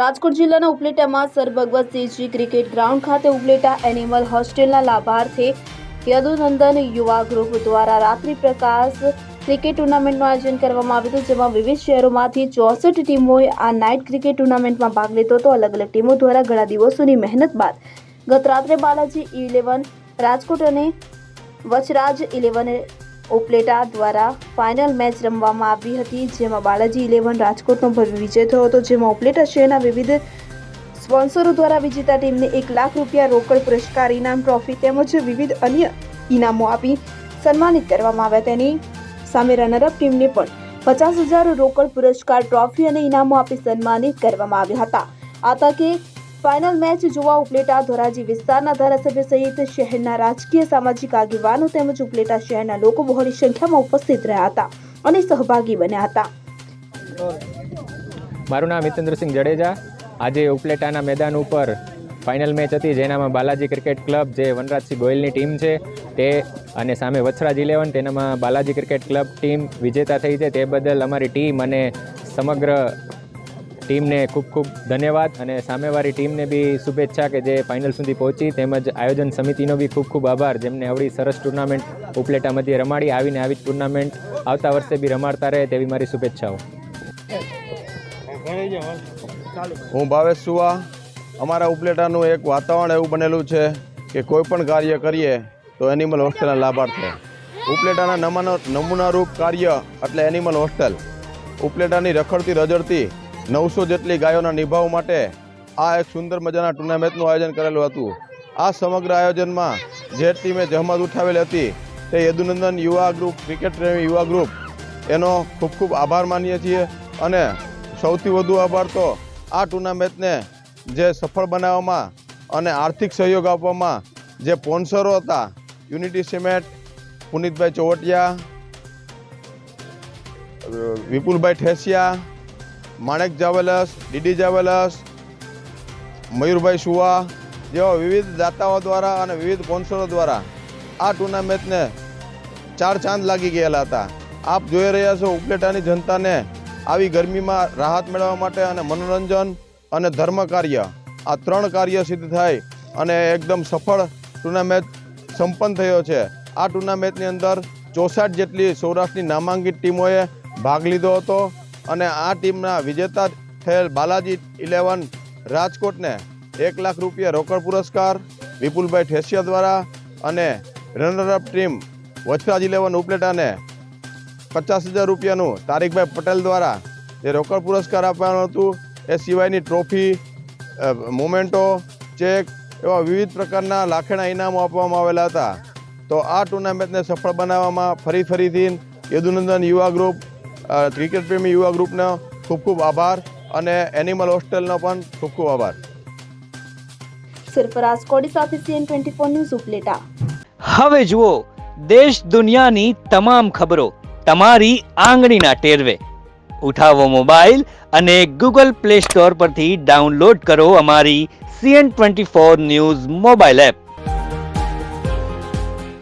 રાજકોટ જિલ્લાના ઉપલેટામાં sir Bhagwatsinhji cricket ground ખાતે ઉપલેટા એનિમલ હોસ્ટેલના લાભાર્થે યદુનંદન યુવા ગ્રુપ દ્વારા રાત્રિ પ્રકાશ ક્રિકેટ ટુર્નામેન્ટનું આયોજન કરવામાં આવ્યું હતું, જેમાં વિવિધ શહેરોમાંથી ચોસઠ ટીમોએ આ નાઇટ ક્રિકેટ ટુર્નામેન્ટમાં ભાગ લીધો હતો. અલગ અલગ ટીમો દ્વારા ઘણા દિવસોની મહેનત બાદ ગત રાત્રે બાલાજી ઇલેવન, રાજકોટ અને વચરાજ ઇલેવન ઉપલેટા દ્વારા ફાઇનલ મેચ રમવામાં આવી હતી, જેમાં બાલાજી ઇલેવન, રાજકોટનો ભવ્ય વિજય થયો હતો, જેમાં ઉપલેટા શહેરના વિવિધ સ્પોન્સરો દ્વારા વિજેતા ટીમને એક લાખ રૂપિયા રોકડ પુરસ્કાર, ઇનામ, ટ્રોફી તેમજ વિવિધ અન્ય ઇનામો આપી સન્માનિત કરવામાં આવ્યા. તેની સામે રનરઅપ ટીમને પણ પચાસ હજાર રોકડ પુરસ્કાર, ટ્રોફી અને ઇનામો આપી સન્માનિત કરવામાં આવ્યા હતા. આ તકે ફાઇનલ મેચ જોવા ઉપલેટા ધોરાજી વિસ્તારના ધારાસભ્ય સહિત શહેરના રાજકીય સામાજિક આગેવાનો તેમજ ઉપલેટા શહેરના લોકો બહોળી સંખ્યામાં ઉપસ્થિત રહ્યા હતા અને સહભાગી બન્યા હતા. મારું નામ હિતેન્દ્રસિંહ જડેજા. આજે ઉપલેટાના મેદાન ઉપર ફાઇનલ મેચ હતી જેનામાં બાલાજી ક્રિકેટ ક્લબ જે વનરાજસિંહ ગોયલની ટીમ છે તે અને સામે વછરાજ ઇલેવન તેનામાં બાલાજી ક્રિકેટ ક્લબ ટીમ વિજેતા થઈ છે. તે બદલ અમારી ટીમ અને સમગ્ર ટીમને ખૂબ ખૂબ ધન્યવાદ અને સામેવાળી ટીમને બી શુભેચ્છા કે જે ફાઇનલ સુધી પહોંચી. તેમજ આયોજન સમિતિનો બી ખૂબ ખૂબ આભાર. જેમને આવડી સરસ ટુર્નામેન્ટ ઉપલેટા મધ્યે રમાડી, આવીને આવી જ ટુર્નામેન્ટ આવતા વર્ષે બી રમાડતા રહે તેવી મારી શુભેચ્છાઓ. હું ભાવેશ સુવા. અમારા ઉપલેટાનું એક વાતાવરણ એવું બનેલું છે કે કોઈ પણ કાર્ય કરીએ તો એનિમલ હોસ્ટેલના લાભાર્થી. ઉપલેટાના નમૂના નમૂનારૂપ કાર્ય એટલે એનિમલ હોસ્ટેલ ઉપલેટાની રખડતી, રજડતી નવસો જેટલી ગાયોના નિભાવ માટે આ એક સુંદર મજાના ટુર્નામેન્ટનું આયોજન કરેલું હતું. આ સમગ્ર આયોજનમાં જે ટીમે જહેમત ઉઠાવેલી હતી તે યદુનંદન યુવા ગ્રુપ ક્રિકેટ પ્રેમી યુવા ગ્રુપ એનો ખૂબ ખૂબ આભાર માનીએ છીએ અને સૌથી વધુ આભાર તો આ ટુર્નામેન્ટને જે સફળ બનાવવામાં અને આર્થિક સહયોગ આપવામાં જે સ્પોન્સરો હતા Unity Cement Punitbhai Chovatiya, Vipulbhai Thesiya Manek Jewels, DD Jewels, Mayurbhai Suva જેવા વિવિધ દાતાઓ દ્વારા અને વિવિધ સ્પોન્સરો દ્વારા આ ટુર્નામેન્ટને ચાર ચાંદ લાગી ગયેલા હતા. આપ જોઈ રહ્યા છો ઉપલેટાની જનતાને આવી ગરમીમાં રાહત મેળવવા માટે અને મનોરંજન અને ધર્મ કાર્ય, આ ત્રણ કાર્ય સિદ્ધ થાય અને એકદમ સફળ ટુર્નામેન્ટ સંપન્ન થયો છે. આ ટુર્નામેન્ટની અંદર ચોસાઠ જેટલી સૌરાષ્ટ્રની નામાંકિત ટીમોએ ભાગ લીધો હતો. અને આ ટીમના વિજેતા થયેલ બાલાજી ઇલેવન રાજકોટને એક લાખ રૂપિયા રોકડ પુરસ્કાર, વિપુલભાઈ ઠેસિયા દ્વારા અને runner up team Vachraj Eleven ઉપલેટાને પચાસ હજાર રૂપિયાનું તારીખભાઈ પટેલ દ્વારા જે રોકડ પુરસ્કાર આપવાનું હતું, એ સિવાયની ટ્રોફી મોમેન્ટો, ચેક એવા વિવિધ પ્રકારના લાખેણા ઇનામો આપવામાં આવેલા હતા. તો આ ટુર્નામેન્ટને સફળ બનાવવામાં ફરી ફરીથી યદુનંદન યુવા ગ્રુપ ક્રિકેટ પ્રેમી યુવા ગ્રુપનો ખૂબ ખૂબ આભાર અને એનિમલ હોસ્ટેલનો પણ ખૂબ ખૂબ આભાર. સરફરાઝ કોડી સાથે CN twenty four news Upleta. હવે જુઓ દેશ દુનિયાની તમામ ખબરો તમારી આંગળીના ટેરવે. ઉઠાવો મોબાઈલ અને ગૂગલ પ્લે સ્ટોર પરથી ડાઉનલોડ કરો અમારી CN twenty four news mobile app.